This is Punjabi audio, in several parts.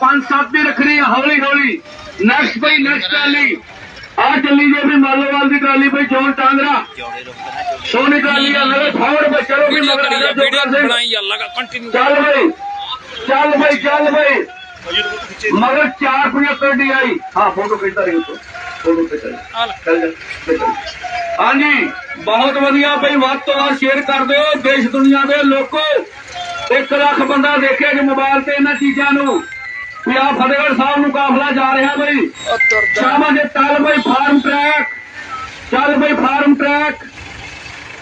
ਪੰਜ ਸੱਤ ਦੀ ਰੱਖਣੀ ਆ ਹੌਲੀ ਹੌਲੀ ਨੈਕਸਟ ਬਈ ਨੈਕਸਟ ਟਰਾਲੀ। ਆ ਚੱਲੀ ਜੇ ਵੀ ਮਾਲੋਵਾਲ ਦੀ ਟਰਾਲੀ ਬਈ ਜੋਨ ਟਾਂਗਰਾ ਸੋਨੀ ਟਰਾਲੀ ਆ ਮੇਰੇ ਫਾਵਰ ਬਈ ਚਲੋ ਵੀ ਮਗਰ ਆ ਜਾ। ਬਣਾਈ ਜਾ ਲਗਾ ਕੰਟੀਨਿਊ ਚੱਲ ਬਈ ਚੱਲ ਬਈ ਚੱਲ ਬਈ। ਮਗਰ 475 ਡੀ ਆਈ। ਹਾਂ ਫੋਟੋ ਖਿੱਚਦਾ ਰਹੀ ਉੱਤੋਂ ਫੋਟੋ ਖਿੱਚਦਾ ਆ ਚੱਲ ਚੱਲ। ਹਾਂਜੀ ਬਹੁਤ ਵਧੀਆ ਬਈ ਵੱਧ ਤੋਂ ਵੱਧ ਸ਼ੇਅਰ ਕਰ ਦਿਓ ਦੇਸ਼ ਦੁਨੀਆ ਦੇ ਲੋਕੋ। 1 ਲੱਖ ਬੰਦਾ ਦੇਖਿਆ ਜੀ ਮੋਬਾਈਲ ਤੇ ਇਹਨਾਂ ਚੀਜ਼ਾਂ ਨੂੰ। ਵੀ ਆਹ ਫਤਿਹਗੜ੍ਹ ਸਾਹਿਬ ਨੂੰ ਕਾਫਲਾ ਜਾ ਰਿਹਾ ਬਈ। ਸ਼ਾਮਾਂ ਦੇ ਚੱਲ ਬਈ ਫਾਰਮ ਟਰੈਕ। ਚੱਲ ਬਈ ਫਾਰਮ ਟਰੈਕ।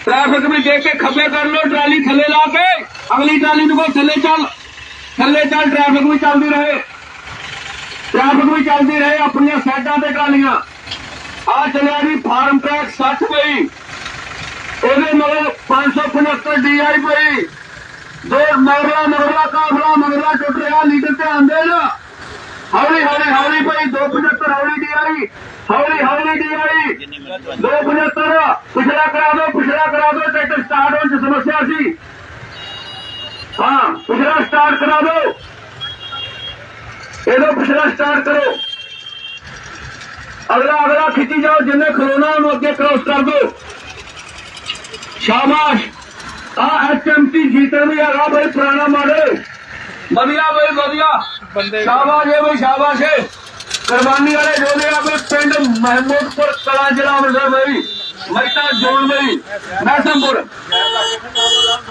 ਟ੍ਰੈਫਿਕ ਵੀ ਦੇਖ ਕੇ ਖੱਬੇ ਕਰ ਲੋ ਟਰਾਲੀ ਥੱਲੇ ਲਾ ਕੇ। ਅਗਲੀ ਟਰਾਲੀ ਨੂੰ ਕੋ ਥੱਲੇ ਚੱਲ। ਥੱਲੇ ਚੱਲ ਟ੍ਰੈਫਿਕ ਵੀ ਚੱਲਦੀ ਰਹੇ। ਟ੍ਰੈਫਿਕ ਵੀ ਚੱਲਦੀ ਰਹੇ ਆਪਣੀਆਂ ਸਾਈਡਾਂ ਤੇ ਟਰਾਲੀਆਂ। ਆ ਚੱਲਿਆ ਜੀ ਫਾਰਮ ਟਰੈਕ 60 ਪਈ ਇਹਦੇ ਮਗਰ 575 ਡੀਆਈ ਪਈ ਦੋ ਮਗਰਲਾ ਮਗਰਲਾ ਕਾਫਲਾ ਮਗਰਲਾ ਟੁੱਟ ਰਿਹਾ ਲੀਡਰ ਤੇ ਆਂਦੇ ਨਾ ਹੌਲੀ ਹੌਲੀ ਹੌਲੀ ਭਾਈ 275 ਹੌਲੀ ਡੀਆਈ ਹੌਲੀ ਹੌਲੀ ਡੀਆਈ 275 ਪਿਛਲਾ ਕਰਾ ਦਿਓ, ਪਿਛਲਾ ਕਰਾ ਦਿਓ, ਟਰੈਕਟਰ ਸਟਾਰਟ ਹੋਣ ਚ ਸਮੱਸਿਆ ਸੀ। ਹਾਂ, ਪਿਛਲਾ ਸਟਾਰਟ ਕਰਾ ਦਿਓ। ਇਹਦਾ ਪਿਛਲਾ ਸਟਾਰਟ ਕਰੋ। ਅਗਲਾ ਅਗਲਾ ਖਿੱਚੀ ਜਾਓ, ਜਿੰਨੇ ਖਲੋਣਾ ਉਹਨੂੰ ਅੱਗੇ ਕ੍ਰੋਸ ਕਰ ਦਿਓ। ਸ਼ਾਬਾਸ਼। ਆ ਐਚਐਮਟੀ ਜੀਤਰ ਵੀ ਹੈਗਾ ਬਈ ਪੁਰਾਣਾ ਮਾਡਲ ਵਧੀਆ ਬਈ ਵਧੀਆ। ਸ਼ਾਬਾਸ਼ ਏ ਬਈ ਸ਼ਾਬਾਸ਼ ਏ ਕੁਰਬਾਨੀ ਵਾਲੇ ਜੋਲੇ ਆ ਬਈ ਪਿੰਡ ਮਹਿਮੂਦਪੁਰ ਕਲਾ ਜ਼ਿਲ੍ਹਾ ਅੰਮ੍ਰਿਤਸਰ ਬਈ ਮਹਿਤਾ ਜੋਨ ਬਈ ਮੈਸਮਪੁਰ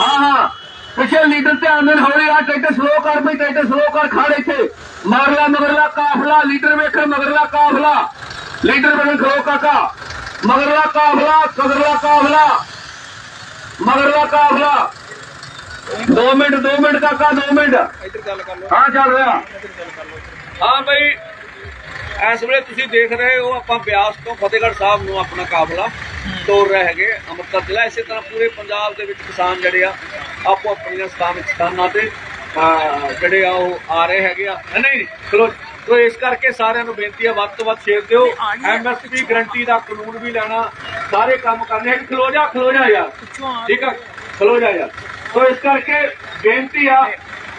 ਹਾਂ ਹਾਂ। ਪਿੱਛੇ ਲੀਡਰ ਤੇ ਆਂਦੇ ਨੇ ਹੌਲੀ ਆ ਟਰੈਕਟਰ ਸਲੋ ਕਰ ਬਈ ਟਰੈਕਟਰ ਸਲੋ ਕਰ ਖੜ ਇੱਥੇ। ਮਾਰਲਾ ਮਗਰਲਾ ਕਾਫਲਾ ਲੀਡਰ ਵੇਖ ਮਗਰਲਾ ਕਾਫਲਾ। ਲੀਡਰ ਬਣ ਖਲੋ ਕਾਕਾ। ਮਗਰਲਾ ਕਾਫਲਾ ਕਗਰਲਾ ਕਾਫਲਾ। ਮਗਰਲਾ ਕਾਫਲਾ। 2 ਮਿੰਟ 2 ਮਿੰਟ ਕਾਕਾ 2 ਮਿੰਟ। ਇੱਧਰ ਗੱਲ ਕਰ ਲਓ। ਹਾਂ ਚੱਲ ਰਿਹਾ। ਹਾਂ ਬਈ ਇਸ ਵੇਲੇ ਤੁਸੀਂ ਦੇਖ ਰਹੇ ਹੋ ਆਪਾਂ ਬਿਆਸ ਤੋਂ ਫਤਿਹਗੜ੍ਹ ਸਾਹਿਬ ਨੂੰ ਆਪਣਾ ਕਾਫਲਾ ਤੋਰ ਰਹੇ ਹੈਗੇ ਅੰਮ੍ਰਿਤਸਰ ਜ਼ਿਲ੍ਹਾ। ਇਸੇ ਤਰ੍ਹਾਂ ਪੂਰੇ ਪੰਜਾਬ ਦੇ ਵਿੱਚ ਕਿਸਾਨ ਜਿਹੜੇ ਆ ਆਪੋ ਆਪਣੀਆਂ ਸਥਾਨ ਸਥਾਨਾਂ ਤੇ ਜਿਹੜੇ ਆ ਉਹ ਆ ਰਹੇ ਹੈਗੇ ਆ। ਨਹੀਂ ਨਹੀਂ ਚਲੋ ਤੋ ਇਸ ਕਰਕੇ ਸਾਰਿਆਂ ਨੂੰ ਬੇਨਤੀ ਹੈ ਵੱਧ ਤੋਂ ਵੱਧ ਸ਼ੇਅਰ ਦਿਓ। ਐਮਐਸਪੀ ਗਰੰਟੀ ਦਾ ਕਾਨੂੰਨ ਵੀ ਲੈਣਾ ਸਾਰੇ ਕੰਮ ਕਰਨੇ ਖਲੋ ਜਾ ਖਲੋ ਜਾ ਯਾਰ। ਠੀਕ ਆ ਖਲੋ ਜਾ ਯਾਰ। ਸੋ ਇਸ ਕਰਕੇ ਬੇਨਤੀ ਆ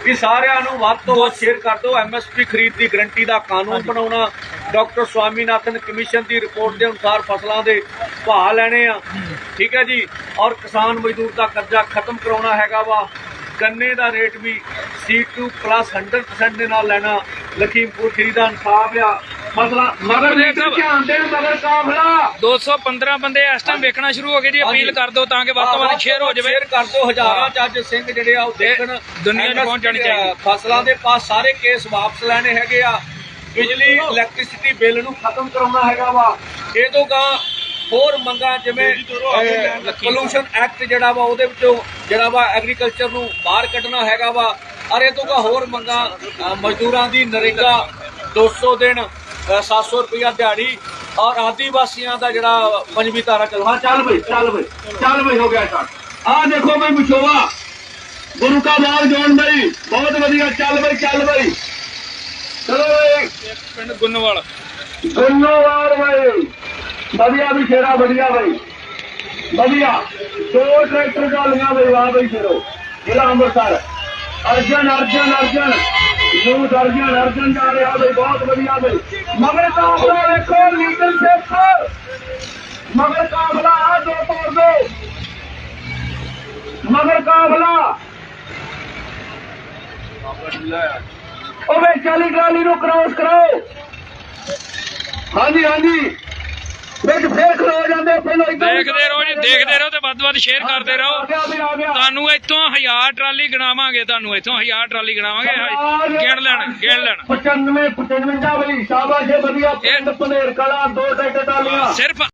ਕਿ ਸਾਰਿਆਂ ਨੂੰ ਵੱਧ ਤੋਂ ਵੱਧ ਸ਼ੇਅਰ ਕਰ ਦਿਓ। ਐਮਐਸਪੀ ਖਰੀਦ ਦੀ ਗਰੰਟੀ ਦਾ ਕਾਨੂੰਨ ਬਣਾਉਣਾ ਡਾਕਟਰ ਸਵਾਮੀਨਾਥਨ ਕਮਿਸ਼ਨ ਦੀ ਰਿਪੋਰਟ ਦੇ ਅਨੁਸਾਰ ਫਸਲਾਂ ਦੇ ਭਾਅ ਲੈਣੇ ਆ। ਠੀਕ ਹੈ ਜੀ? ਔਰ ਕਿਸਾਨ ਮਜ਼ਦੂਰ ਦਾ ਕਰਜ਼ਾ ਖਤਮ ਕਰਾਉਣਾ ਹੈਗਾ ਵਾ। ਗੰਨੇ ਦਾ ਰੇਟ ਵੀ C2 ਪਲੱਸ 100% ਦੇ ਨਾਲ ਲੈਣਾ। ਲਖੀਮਪੁਰ ਖੀਰੀ ਦਾ ਇਨਸਾਫ ਆ। ਫਸਲਾਂ ਮਗਰ ਲੀਡਰ ਧਿਆਨ ਦੇਣ ਮਗਰ ਕਾਫਲਾ। 215 ਬੰਦੇ ਇਸ ਟਾਈਮ ਵੇਖਣਾ ਸ਼ੁਰੂ ਹੋ ਗਏ ਜੀ ਅਪੀਲ ਕਰ ਦਿਓ ਤਾਂ ਕਿ ਵੱਧ ਤੋਂ ਵੱਧ ਸ਼ੇਅਰ ਹੋ ਜਾਵੇ। ਸ਼ੇਅਰ ਕਰ ਦਿਓ ਹਜ਼ਾਰਾਂ ਚ ਅੱਜ ਸਿੰਘ ਜਿਹੜੇ ਆ ਉਹ ਦੇਖਣ ਦੁਨੀਆ 'ਚ ਪਹੁੰਚ ਜਾਣੀ ਚਾਹੀਦੀ। ਫਸਲਾਂ ਦੇ ਪਾਸ ਸਾਰੇ ਕੇਸ ਵਾਪਸ ਲੈਣੇ ਹੈਗੇ ਆ। ਬਿਜਲੀ ਇਲੈਕਟ੍ਰਿਸਿਟੀ ਬਿੱਲ ਨੂੰ ਖਤਮ ਕਰਾਉਣਾ ਹੈਗਾ ਵਾ। ਇਹ ਤੋਂ ਗਾ ਹੋਰ ਮੰਗਾਂ ਜਿਵੇਂ ਪੋਲੂਸ਼ਨ ਐਕਟ ਜਿਹੜਾ ਵਾ ਉਹਦੇ ਵਿੱਚੋਂ ਜਿਹੜਾ ਵਾ ਐਗਰੀਕਲਚਰ ਨੂੰ ਬਾਹਰ ਕੱਢਣਾ ਹੈਗਾ ਵਾ। ਅਰੇ ਤੋਂ ਗਾ ਹੋਰ ਮੰਗਾਂ ਅ, ਮਜ਼ਦੂਰਾਂ ਦੀ ਨਰੇਗਾ 200 ਦਿਨ 700 ਰੁਪਇਆ ਦਿਹਾੜੀ ਔਰ ਆਦੀਵਾਸੀਆਂ ਦਾ ਜਿਹੜਾ ਪੰਜਵੀਂ ਧਾਰਾ ਚੱਲ ਹਾਂ ਚੱਲ ਬਈ ਚੱਲ ਬਈ ਚੱਲ ਬਈ ਹੋ ਗਿਆ ਸਟਾਰਟ ਆ ਦੇਖੋ ਬਈ ਵਿਛੋਵਾ ਗੁਰੂ ਕਾ ਬਾਗ ਜੋਨ ਬਈ ਬਹੁਤ ਵਧੀਆ ਚੱਲ ਬਈ ਚੱਲ ਬਈ। ਚਲੋ ਬਈ। ਪਿੰਡ ਗੁੰਨਵਾਲ। ਗੁੰਨੋਵਾਰ ਬਈ। ਵਧੀਆ ਵੀ ਸ਼ੇਰਾ ਵਧੀਆ ਬਈ। ਵਧੀਆ। ਦੋ ਟਰੈਕਟਰ ਗਾਲੀਆਂ ਬਈ ਵਾਹ ਬਈ ਸ਼ੇਰੋ। ਜ਼ਿਲ੍ਹਾ ਅੰਮ੍ਰਿਤਸਰ। ਅਰਜਨ ਅਰਜਨ ਅਰਜਨ। ਯੂਥ ਅਰਜਨ ਅਰਜਨ ਜਾ ਰਿਹਾ ਬਈ ਬਹੁਤ ਵਧੀਆ ਬਈ ਮਗਰ ਕਾਫਲਾ ਵੇਖੋ ਲੀਡਰਸ਼ਿਪ ਮਗਰ ਕਾਫਲਾ ਆ, ਦੋ ਤੋੜ ਦੋ। ਮਗਰ ਕਾਫਲਾ। ਉਹ ਵੇ ਚਾਲੀ ਟਰਾਲੀ ਨੂੰ ਕ੍ਰਾਸ ਕਰਾਓ। ਹਾਂਜੀ ਹਾਂਜੀ। ਵਿੱਚ ਫੇਰ ਖਲੋ ਜਾਂਦੇ ਪਹਿਲਾਂ ਇੱਧਰ ਦੇਖਦੇ ਰਹੋ ਜੀ ਦੇਖਦੇ ਰਹੋ ਤੇ ਵੱਧ ਤੋਂ ਵੱਧ ਸ਼ੇਅਰ ਕਰਦੇ ਰਹੋ। ਤੁਹਾਨੂੰ ਇੱਥੋਂ 1000 ਟਰਾਲੀ ਗਣਾਵਾਂਗੇ ਤੁਹਾਨੂੰ ਇੱਥੋਂ 1000 ਟਰਾਲੀ ਗਣਾਵਾਂਗੇ ਗਿਣ ਲੈਣ ਗਿਣ ਲੈਣ। 95 55 ਬਈ ਸ਼ਾਬਾਸ਼ ਵਧੀਆ ਪਿੰਡ ਪਨੇਰ ਕਲਾ ਦੋ ਟਰੈਕਟਰ ਟਾਲੀਆਂ ਸਿਰਫ